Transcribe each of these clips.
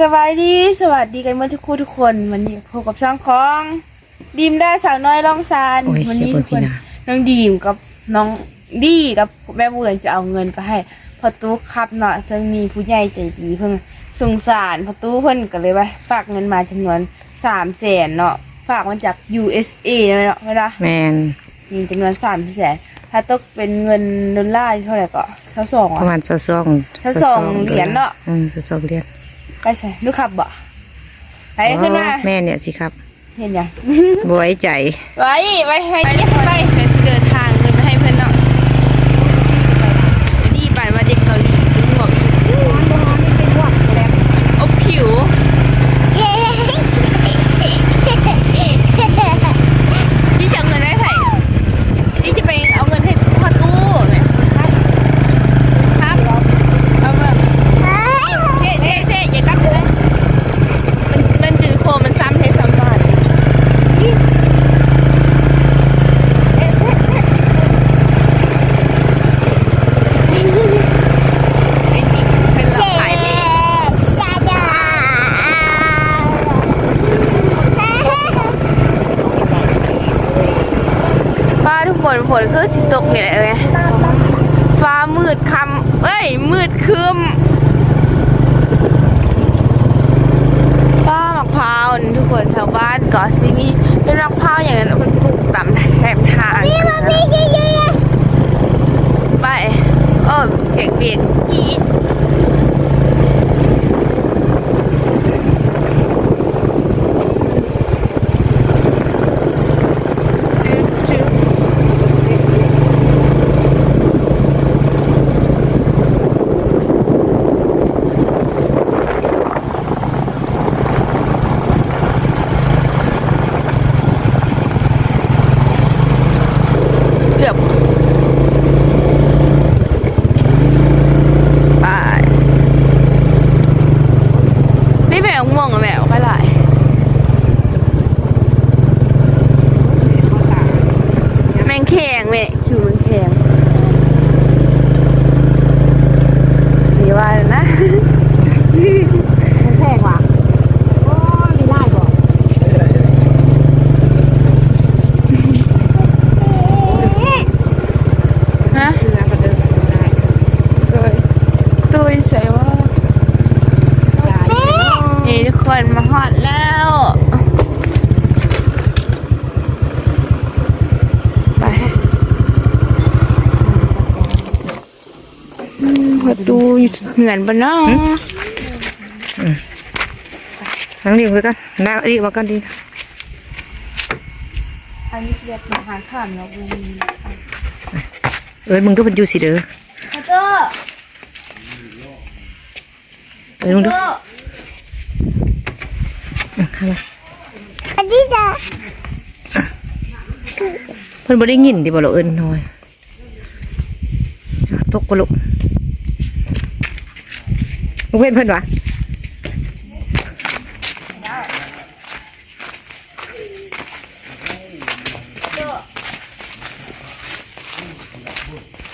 สวัสดีสวัสดีกันเมื่อทุกคู่ทุกคนวันนี้พบกับช่องของดีมได้สาวน้อยล่องซานโอ้ยวันี้เดี๋ยวทุกคนเปิดพี่นะน้องดีมกับน้องดีกับแม่บุญจะเอาเงินไปให้พอตู้ครับเนาะซึ่งมีผู้ใหญ่ใจดีเพิ่งสงสารพอตู้เพิ่นก็เลยว่าฝากเงินมาจำนวนสามแสนเนาะฝากมาจาก USA เนาะเวลา แมนมีจำนวนสามแสนถ้าตกเป็นเงินดอลลาร์เท่าไหร่ก็เท่าสองประอะมาณสสองสสองเหรียญเนาะเออสสองเหรียญ ไปใส่ลูกขับบ่ไปขึ้นมาแม่เนี่ยสิครับ เห็นยังบไว้ใจ ไว้ไว้ให้ไปเดี๋ยวสิเดินทางเงินไปให้เพื่อนเนาะนี่ปั่นมาเด็กเกาหลีซื้อหมวกอบผิวนี่จะเอาเงินได้ไผ่นี่จะไปเอาเงินให้พ่อตู้ไหมครับครับเอามาเจ๊เจ๊เจ๊อย่ากลับเลยมันมันจืดโคมันซ้ำเทซ้ำบ้าน เอ๊ะเอ๊ะเอ๊ะไอ้จริงเป็นเราขายเองฟ้าทุกค นฝนคือสิตกเนี่ยเลยฟ้ามืดคำเอ้ย มืดครึมป้ามะพร้าวนี่ทุกคนแถวบ้านเกาะซีมีเป็นมะพร้าวอย่างนั้นมันปลูกตามแคมทางไปเออเสียงเบรกอีดจึ๊บจึ๊บเกือบไปนี่แมวม่วงอะแมวไปหลายแมงแข็งแม่คิวแมงแข็งดีว่าแล้วนะ มันแพงว่ะโอ้ลีลาบ่ ฮะ เรือก็เดินไปได้ ตุ้ยใส่ว่า จ่ายอยู่เนาะ นี่ทุกคนมาฮอดแล้วไปอืม ประตูอยู่เหมือนปะเนาะนั่งรีบไว้กันนั่งรีบไว้กันดีอันนี้เรียกอาหาข้ามเนาะเอ้ยมึงก็เป็นยูสิเด้อพัตเตอเอ้ยมึงดูข้ามาอันนี้จ้ะเพิ่นบ่ได้ยินดิบ่ล่ะเอิ้นน้อยตกบ่ลูกลูก เว้นเพิ่นวะ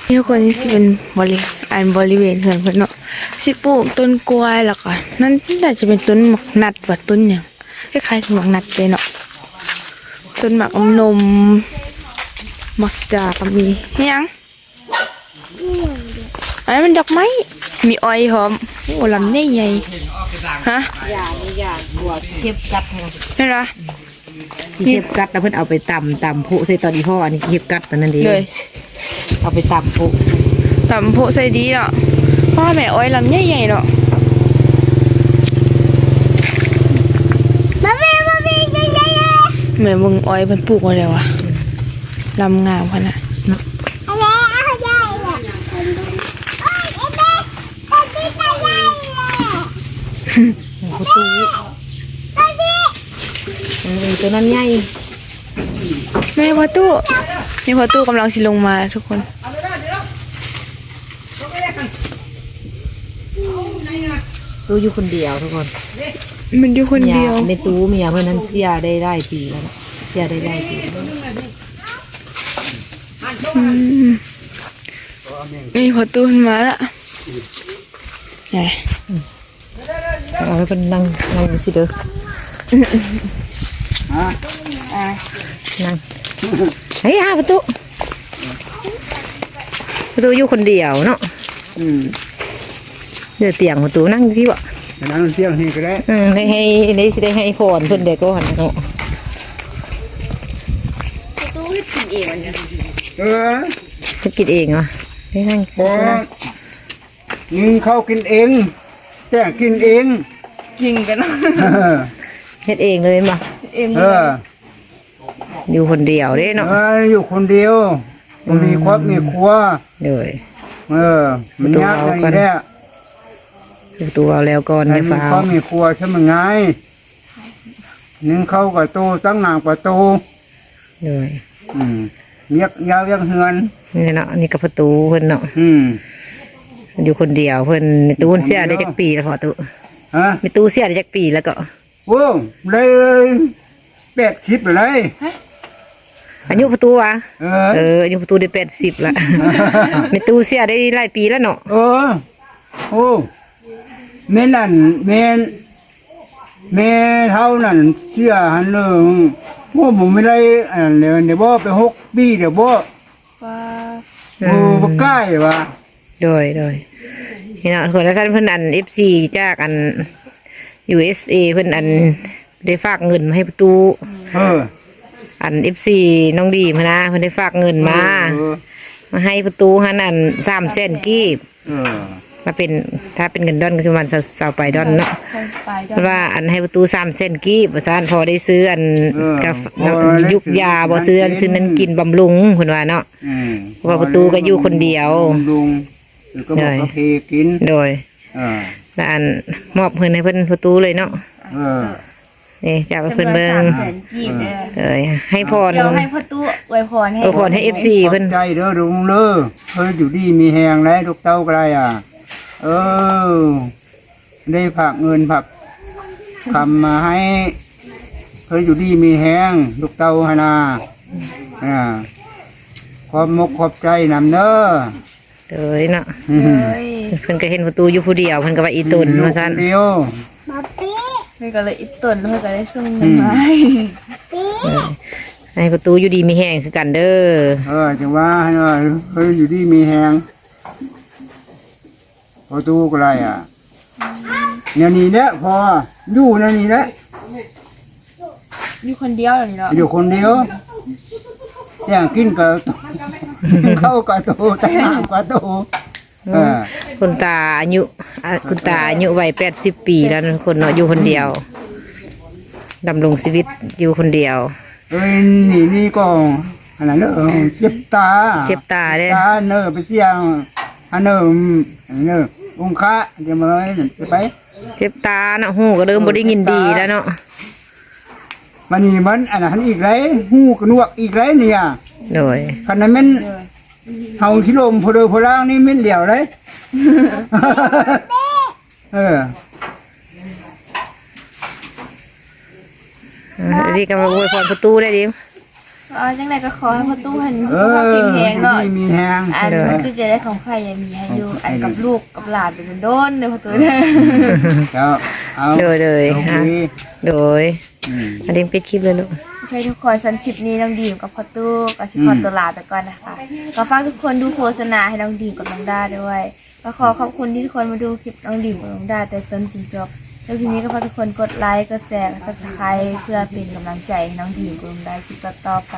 นี่ทุกคนนี่สิเป็นบริอันบริเวณเขื่อนเพิ่นเนาะสิปลูกต้นกล้วยแล้วก็นั่นน่าจะเป็นต้นหมักนัดว่าต้นหยังคล้ายๆหมักนัดเลยเนาะต้นหมักอมนมหมักจาก็มีอิหยัง อันนั้นมันดอกไม้ มีอ้อยหอม โอ้ลำใหญ่ๆฮะอย่านี่อย่าบัวเก็บกัดให้นะนี่นเหรอที่เก็บกัดแล้วเพิ่นเอาไปตำตำโพใส่ตอนอีพ่ออันนี้เก็บกัดตอนนั้นดีเลยเอาไปตำโพตำโพใส่ดีเนาะพ่อแม่อ้อยลำใหญ่ๆเนาะมาพี่มาพี่ใหญ่ใหญ่แม่มึงอ้อยมันปลูกมาแล้ววะลำงามขนาด อะไรอะไรใหญ่เลยโอ้ยเอ็มเบ้เอ็มเบ้ใหญ่ใหญ่เลย ประตูมาพี่เออตัวนั้นใหญ่แม่พอตู้นี่พอตู้กำลังสิลงมาทุกคนตู้อยู่คนเดียวทุกคน มันอยู่คนเดียวในตู้เมียเพื่อนนั้นเสียได้ได้ปีแล้วนะเสียได้ได้ปีอืมนี่พอตู้มันมาละไหน เอาให้เพิ่นนั่งนั่งสิเด้ออะนั่งเฮ้ยหาประตูประตูอยู่คนเดียวเนาะอืมเดี๋ยวเตียงประตูนั่งอยู่พี่บ่แต่นั่งเที่ยงนี่ก็ได้อืมให้ให้ได้สิได้ให้พรเพิ่นเด็กก็หันเนาะเออเพิ่นกินเองเหรอให้นั่งพอยิงเข้ากินเอง แจ้งกินเองกินกันเนาะเออเฮ็ดเองเลยมาเอ็มเอออยู่คนเดียวเด้เนาะเอออยู่คนเดียวบ่มีครอบมีครัวเดี๋ยวเออ มันยากอย่างประตูเอาก่อนนี้แหละประตูเอาแล้วก่อนอัไม่นมีฟ้าครอบมีครัวใช่ไหมไงยิงเข้ากับตูตั้งหนางประตูเดี๋ยวอืมเมียกยาวยังเฮือน นี่เนาะนี่ก็ประตูเพิ่นเนาะ อืม อยู่คนเดียวเพิ่นมีตู้เสียได้จักปีแล้วพอตู้ฮะมีตู้เสียได้จักปีแล้วก็โอ้เลยแปดสิบเลยอายุประตูวะเออเอออายุประตูได้แปดสิบละมีตู้เสียได้หลายปีแล้วเนาะเออโอ้แม่นั่นแม่นแม่เท่านั้นเสียหันเรื่องว่าผมไม่ได้อันเดี๋ยวเดี๋ยวบ่ไปหกปีเดี๋ยวบ่ว่าโอ้บ่ใกล้วะ โดยโดยนี่เนาะคนละท่านเพิ่นอัน FC จากอัน USA เพิ่นอันได้ฝากเงินมาให้ประตู เอออัน FC น้องดีมานะเพิ่นได้ฝากเงินมา เออมาให้ประตูหันอันสามเส้นกีบเออมาเป็นถ้าเป็นเงินดอนก็สิประมาณสาวไปดอนเนาะใครไปด้เพราะว่าอันให้ประตูสามเส้นกีบประสานพอได้ซื้ออันกาแฟยุกยาบ่ซื้ออันซื้อนั้นกินบำรุงเพิ่นว่าเนาะ อืมเพราะว่าประตูก็อยู่คนเดียว ลุง แล้วก็บอกกาแฟกินโดยเออแล้วอันมอบเพิ่นให้เพิ่นประตูเลยเนาะเออนี่จับให้เพิ่นเบิ่งแสนกีบเนี่ยเอ้ยให้พรเดี๋ยวให้พ่อตู้อวยพรให้อวยพรให้ FC เพิ่นขอบใจเด้อลุงเด้อเพิ่นอยู่ดีมีแหงแล้วลูกเต้าก็ได้อะ เออ ได้ผักเงินผักคำมาให้เพิ่นอยู่ดีมีแหงลูกเต้าหนนาอ่าขอบมกขอบใจนำเด้อ เอ้ยเนาะอืมเฮ้ยเพิ่นก็เห็นประตูอยู่ผู้เดียวเพิ่นก็ว่าอีตุนว่าซั่นอยู่คเดียวมาปี้เพื่อนก็เลยอิดตนเพื่อนก็ได้ส่งเงินมาให้ปี้ให้ประตูอยู่ดีมีแห้งคือกันเด้อเออจังว่าให้หน่อยเพิ่นอยู่ดีมีแหงพอตู้ก็ได้อะเนี่ยนี่แหละพออยู่เนี่ยนี่แหละอยู่คนเดียวอย่างนี้เนาะอยู่คนเดียวอย่างกินกับ เข้ากับโตแต่งน้ำกับโตเออคุณตาอายุอะคุณตาอายุวัย80ปีแล้วนะคนเนาะอยู่คนเดียวดำรงชีวิตอยู่คนเดียว เอ้ยนี่นี่ก็อะไรเนอะเจ็บตาเจ็บตาเด้ ตาเนอะไปเสี่ยงอันเนอะอันเนอะองค์ะจะมาจะไป เจ็บตาเนาะหูก็เริ่มบ่ได้ยินดีแล้วเนาะมันนี่มันอันนั้นอีกไรหูกระนวกอีกไรเนี่ย โดยขนาดมันเฮาคิโลมพอเดอพอล่างนี่มันเหลียวเลยเอออะนี่ก็มาอวยพรประตูได้ดิอ๋อจังไหนก็ขอให้พ่อตู้หันเอสุขภาพอแข็งแรงเนาะมีแหงอันเด้อตู้จะได้ของใครยังมีให้อยู่อันกับลูกกับหลานเป็นโดนเด้อพ่อตู้เด้อแล้วเอาโดยเลยเอาฮะคุยโดยอืมอันนี้ปิดคลิปเลยลูกโอ เคทุกคนสันคลิปนี้น้องดีมกับพ่อตู้ก็สิขอตัวลาไปก่อนนะคะก็ฝากทุกคนดูโฆษณาให้น้องดีมกับน้องด้าด้วยก็ขอขอบคุณที่ทุกคนมาดูคลิปน้องดีมกับน้องด้าแต่ต้นจนจบแล้วทีนี้ก็ฝากทุกคนกดไลค์กดแชร์กดซับสไครต์เพื่อเป็นกำลังใจให้น้องดีมกับน้องด้าคลิปต่อไป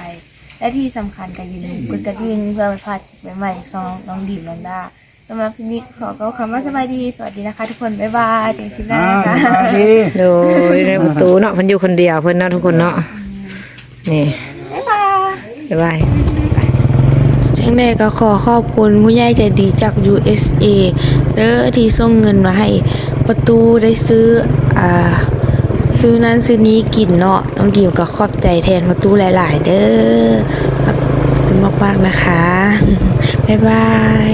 และที่สำคัญก็อย่าลืมกดกระดิ่งเพื่อไม่พลาดคลิปใหม่ๆจากช่องน้องดีมน้องด้าสำหรับคลิปนี้ขอก็คำว่าสบายดีสวัสดีนะคะทุกคนบ๊ายบายเจอกันคลิปหน้าอ่านะคะสวัสดีโดยในประตูเนาะเพิ่นอยู่คนเดียวเพิ่นเนาะทุกคนเนาะ นี่บ๊ายบายบ๊ายบายจังใดก็ขอขอบคุณผู้ใหญ่ใจดีจาก USA เด้อที่ส่งเงินมาให้ประตูได้ซื้ออ่าซื้อนั้นซื้อนี้กินเนาะน้องดิวก็ขอบใจแทนประตูหลาย ๆ เด้อขอบคุณมากๆนะคะ บ๊ายบาย